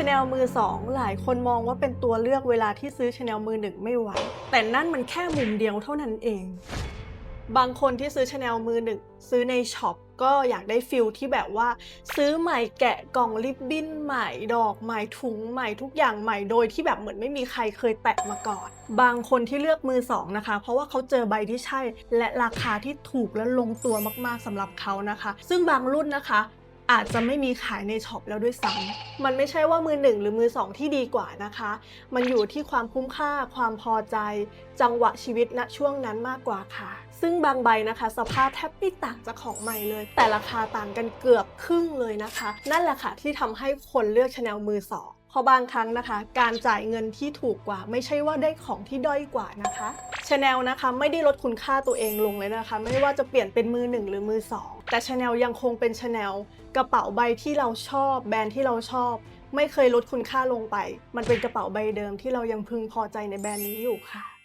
ชาแนลมือสองหลายคนมองว่าเป็นตัวเลือกเวลาที่ซื้อชาแนลมือหนึ่งไม่ไหว แต่นั่นมันแค่มุมเดียวเท่านั้นเอง บางคนที่ซื้อชาแนลมือหนึ่งซื้อในช็อปก็อยากได้ฟิลที่แบบว่า ซื้อใหม่แกะกล่องริบบิ้นใหม่ดอกใหม่ถุงใหม่ทุกอย่างใหม่โดยที่แบบเหมือนไม่มีใครเคยแตะมาก่อน บางคนที่เลือกมือสองนะคะ เพราะว่าเขาเจอใบที่ใช่ และราคาที่ถูกและลงตัวมากๆสำหรับเขานะคะ ซึ่งบางรุ่นนะคะ อาจจะไม่มีขายในช็อปแล้วด้วยซ้ำมันไม่ใช่ว่ามือหนึ่งหรือมือสองที่ดีกว่านะคะ มันอยู่ที่ความคุ้มค่า ความพอใจ จังหวะชีวิตณช่วงนั้นมากกว่าค่ะ ซึ่งบางใบนะคะ สภาพแทบไม่ต่างจากของใหม่เลย แต่ราคาต่างกันเกือบครึ่งเลยนะคะ นั่นแหละค่ะที่ทำให้คนเลือกชาแนลมือสอง ราะบางครั้งนะคะ การจ่ายเงินที่ถูกกว่า ไม่ใช่ว่าได้ของที่ด้อยกว่านะคะชาแนลนะคะไม่ได้ลดคุณค่าตัวเองลงเลยนะคะ ไม่ว่าจะเปลี่ยนเป็นมือหนึ่งหรือมือสองแต่ชาแนลยังคงเป็นชาแนลกระเป๋าใบที่เราชอบ แบรนด์ที่เราชอบ ไม่เคยลดคุณค่าลงไป มันเป็นกระเป๋าใบเดิมที่เรายังพึงพอใจในแบรนด์นี้อยู่ค่ะ